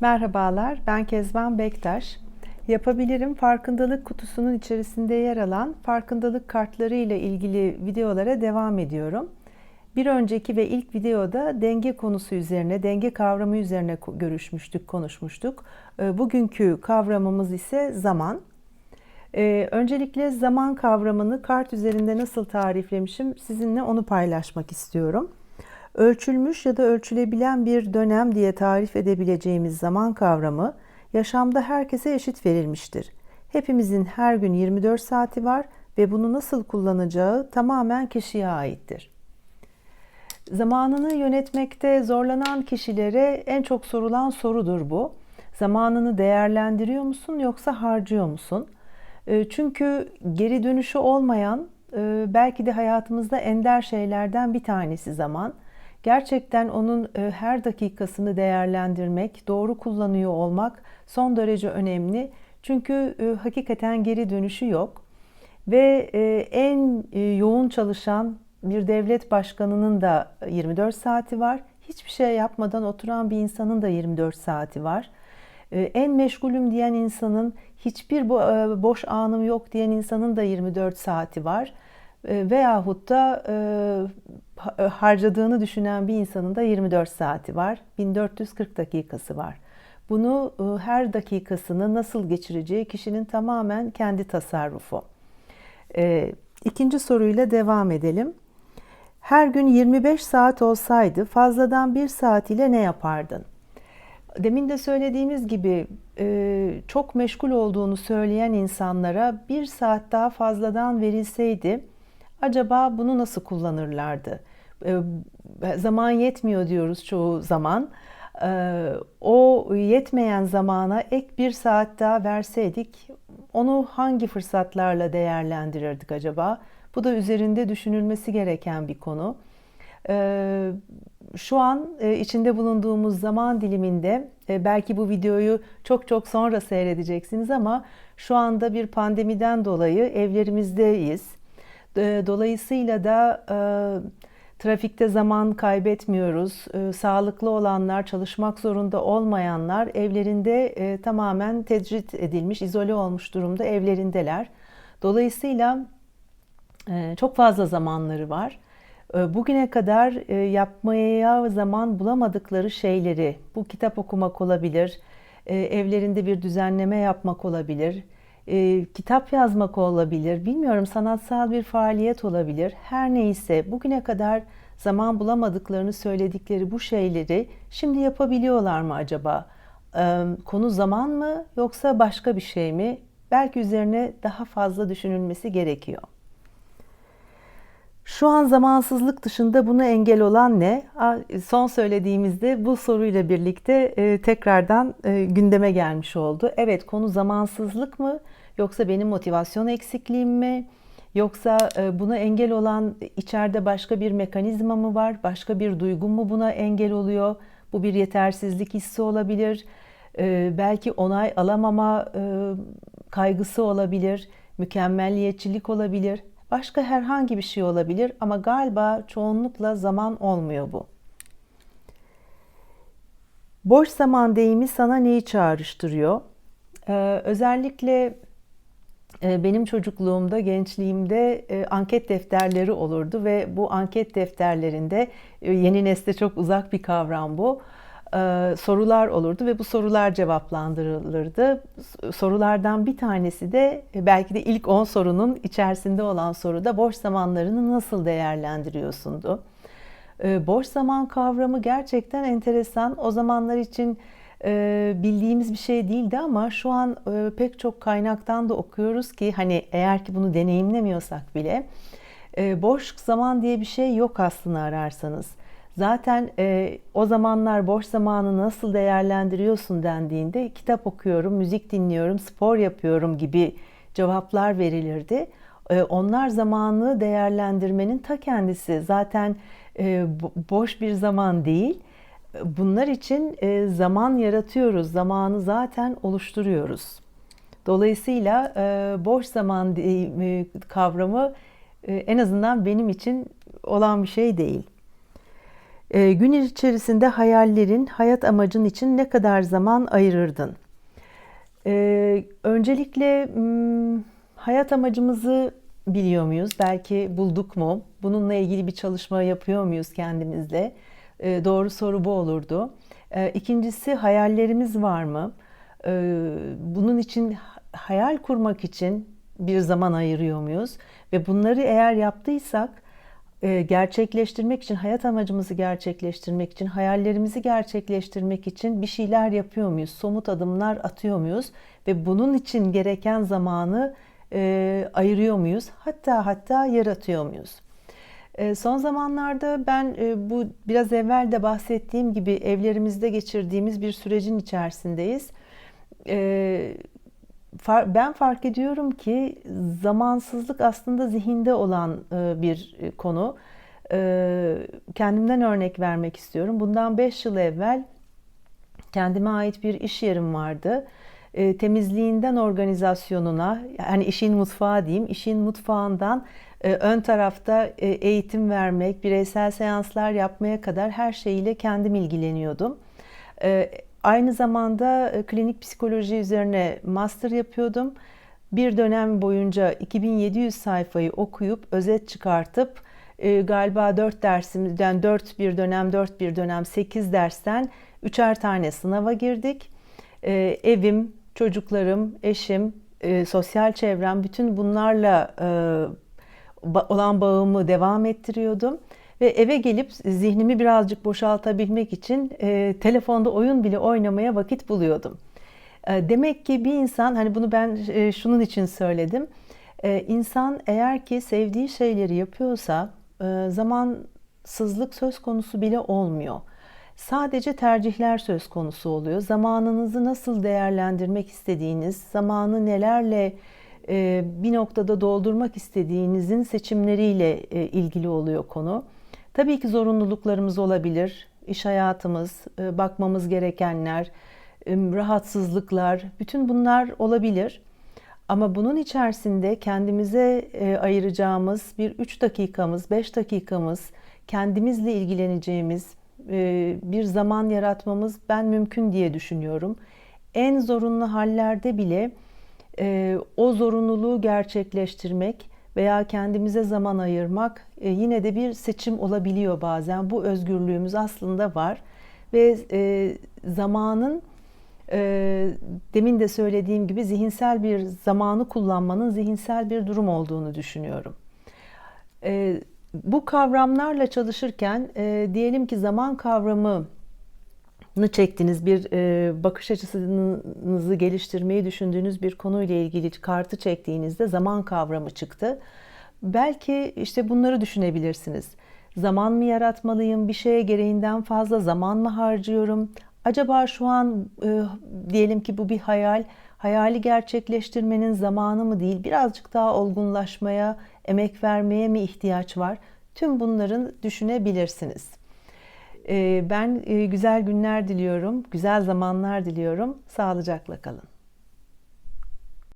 Merhabalar, ben Kezban Bektaş. Yapabilirim farkındalık kutusunun içerisinde yer alan farkındalık kartları ile ilgili videolara devam ediyorum. Bir önceki ve ilk videoda denge konusu üzerine, denge kavramı üzerine görüşmüştük, konuşmuştuk. Ee, bugünkü kavramımız ise zaman. Ee, öncelikle zaman kavramını kart üzerinde nasıl tariflemişim sizinle onu paylaşmak istiyorum. Ölçülmüş ya da ölçülebilen bir dönem diye tarif edebileceğimiz zaman kavramı yaşamda herkese eşit verilmiştir. Hepimizin her gün 24 saati var ve bunu nasıl kullanacağı tamamen kişiye aittir. Zamanını yönetmekte zorlanan kişilere en çok sorulan sorudur bu. Zamanını değerlendiriyor musun yoksa harcıyor musun? Ee, çünkü geri dönüşü olmayan e, belki de hayatımızda ender şeylerden bir tanesi zaman. Gerçekten onun e, her dakikasını değerlendirmek, doğru kullanıyor olmak son derece önemli. Çünkü e, hakikaten geri dönüşü yok. Ve e, en yoğun çalışan bir devlet başkanının da 24 saati var. Hiçbir şey yapmadan oturan bir insanın da 24 saati var. En meşgulüm diyen insanın, hiçbir boş anım yok diyen insanın da 24 saati var. Veyahut da e, harcadığını düşünen bir insanın da 24 saati var. 1440 dakikası var. Bunu e, her dakikasını nasıl geçireceği kişinin tamamen kendi tasarrufu. E, ikinci soruyla devam edelim. Her gün 25 saat olsaydı fazladan bir saat ile ne yapardın? Demin de söylediğimiz gibi çok meşgul olduğunu söyleyen insanlara bir saat daha fazladan verilseydi acaba bunu nasıl kullanırlardı? Ee, zaman yetmiyor diyoruz çoğu zaman. Ee, o yetmeyen zamana ek bir saat daha verseydik onu hangi fırsatlarla değerlendirirdik acaba? Bu da üzerinde düşünülmesi gereken bir konu. Ee, şu an e, içinde bulunduğumuz zaman diliminde e, belki bu videoyu çok çok sonra seyredeceksiniz ama şu anda bir pandemiden dolayı evlerimizdeyiz Dolayısıyla da e, trafikte zaman kaybetmiyoruz. E, sağlıklı olanlar, çalışmak zorunda olmayanlar evlerinde e, tamamen tecrit edilmiş, izole olmuş durumda evlerindeler. Dolayısıyla e, çok fazla zamanları var. E, bugüne kadar yapmaya zaman bulamadıkları şeyleri, bu kitap okumak olabilir, evlerinde bir düzenleme yapmak olabilir, e, kitap yazmak olabilir, bilmiyorum sanatsal bir faaliyet olabilir. Her neyse bugüne kadar zaman bulamadıklarını söyledikleri bu şeyleri şimdi yapabiliyorlar mı acaba? E, konu zaman mı yoksa başka bir şey mi? Belki üzerine daha fazla düşünülmesi gerekiyor. Şu an zamansızlık dışında bunu engel olan ne? Son söylediğimizde bu soruyla birlikte e, tekrardan e, gündeme gelmiş oldu. Evet konu zamansızlık mı yoksa benim motivasyon eksikliğim mi? Yoksa e, buna engel olan içeride başka bir mekanizma mı var? Başka bir duygum mu buna engel oluyor? Bu bir yetersizlik hissi olabilir. Belki onay alamama kaygısı olabilir. Mükemmelliyetçilik olabilir Başka herhangi bir şey olabilir ama galiba çoğunlukla zaman olmuyor bu. Boş zaman deyimi sana neyi çağrıştırıyor? Ee, özellikle e, benim çocukluğumda, gençliğimde e, anket defterleri olurdu ve bu anket defterlerinde e, yeni nesle çok uzak bir kavram bu e, sorular olurdu ve bu sorular cevaplandırılırdı. Sorulardan bir tanesi de e, belki de ilk 10 sorunun içerisinde olan soruda boş zamanlarını nasıl değerlendiriyorsundu? E, boş zaman kavramı gerçekten enteresan. O zamanlar için bildiğimiz bir şey değildi ama şu an pek çok kaynaktan da okuyoruz ki hani eğer ki bunu deneyimlemiyorsak bile boş zaman diye bir şey yok aslında ararsanız. Zaten e, o zamanlar boş zamanı nasıl değerlendiriyorsun dendiğinde kitap okuyorum, müzik dinliyorum, spor yapıyorum gibi cevaplar verilirdi. E, onlar zamanı değerlendirmenin ta kendisi. Zaten e, boş bir zaman değil. Bunlar için e, zaman yaratıyoruz, zamanı zaten oluşturuyoruz. Dolayısıyla e, boş zaman kavramı e, en azından benim için olan bir şey değil. E, gün içerisinde hayallerin, hayat amacın için ne kadar zaman ayırırdın? E, öncelikle hmm, hayat amacımızı biliyor muyuz? Belki bulduk mu? Bununla ilgili bir çalışma yapıyor muyuz kendimizle? E, doğru soru bu olurdu. E, ikincisi hayallerimiz var mı? E, bunun için hayal kurmak için bir zaman ayırıyor muyuz? Ve bunları eğer yaptıysak gerçekleştirmek için, hayat amacımızı gerçekleştirmek için, hayallerimizi gerçekleştirmek için bir şeyler yapıyor muyuz? Somut adımlar atıyor muyuz? Ve bunun için gereken zamanı e, ayırıyor muyuz? Hatta hatta yaratıyor muyuz? E, son zamanlarda ben e, bu biraz evvel de bahsettiğim gibi evlerimizde geçirdiğimiz bir sürecin içerisindeyiz. E, ben fark ediyorum ki zamansızlık aslında zihinde olan e, bir e, konu. E, kendimden örnek vermek istiyorum. Bundan 5 yıl evvel kendime ait bir iş yerim vardı. Temizliğinden organizasyonuna, yani işin mutfağı diyeyim, işin mutfağından ön tarafta eğitim vermek, bireysel seanslar yapmaya kadar her şeyiyle kendim ilgileniyordum. Aynı zamanda e, klinik psikoloji üzerine master yapıyordum. Bir dönem boyunca 2700 sayfayı okuyup özet çıkartıp e, galiba 4 dersimizden 4 bir dönem 4 bir dönem 8 dersten üçer tane sınava girdik. E, evim, çocuklarım, eşim, sosyal çevrem bütün bunlarla olan bağımı devam ettiriyordum. Ve eve gelip zihnimi birazcık boşaltabilmek için e, telefonda oyun bile oynamaya vakit buluyordum. E, demek ki bir insan, hani bunu ben e, şunun için söyledim. E, insan eğer ki sevdiği şeyleri yapıyorsa e, zamansızlık söz konusu bile olmuyor. Sadece tercihler söz konusu oluyor. Zamanınızı nasıl değerlendirmek istediğiniz, zamanı nelerle e, bir noktada doldurmak istediğinizin seçimleriyle e, ilgili oluyor konu. Tabii ki zorunluluklarımız olabilir. İş hayatımız, e, bakmamız gerekenler, e, rahatsızlıklar, bütün bunlar olabilir. Ama bunun içerisinde kendimize e, ayıracağımız bir 3 dakikamız, 5 dakikamız, kendimizle ilgileneceğimiz bir zaman yaratmamız ben mümkün diye düşünüyorum. En zorunlu hallerde bile o zorunluluğu gerçekleştirmek veya kendimize zaman ayırmak e, yine de bir seçim olabiliyor bazen. Bu özgürlüğümüz aslında var ve e, zamanın e, demin de söylediğim gibi zihinsel bir zamanı kullanmanın zihinsel bir durum olduğunu düşünüyorum. bu kavramlarla çalışırken diyelim ki zaman kavramı çektiğiniz bir e, bakış açısınızı geliştirmeyi düşündüğünüz bir konuyla ilgili kartı çektiğinizde zaman kavramı çıktı. Belki işte bunları düşünebilirsiniz. Zaman mı yaratmalıyım? Bir şeye gereğinden fazla zaman mı harcıyorum? Acaba şu an e, diyelim ki bu bir hayal. Hayali gerçekleştirmenin zamanı mı değil? Birazcık daha olgunlaşmaya, emek vermeye mi ihtiyaç var? Tüm bunların düşünebilirsiniz. Ee, ben e, güzel günler diliyorum, güzel zamanlar diliyorum. Sağlıcakla kalın.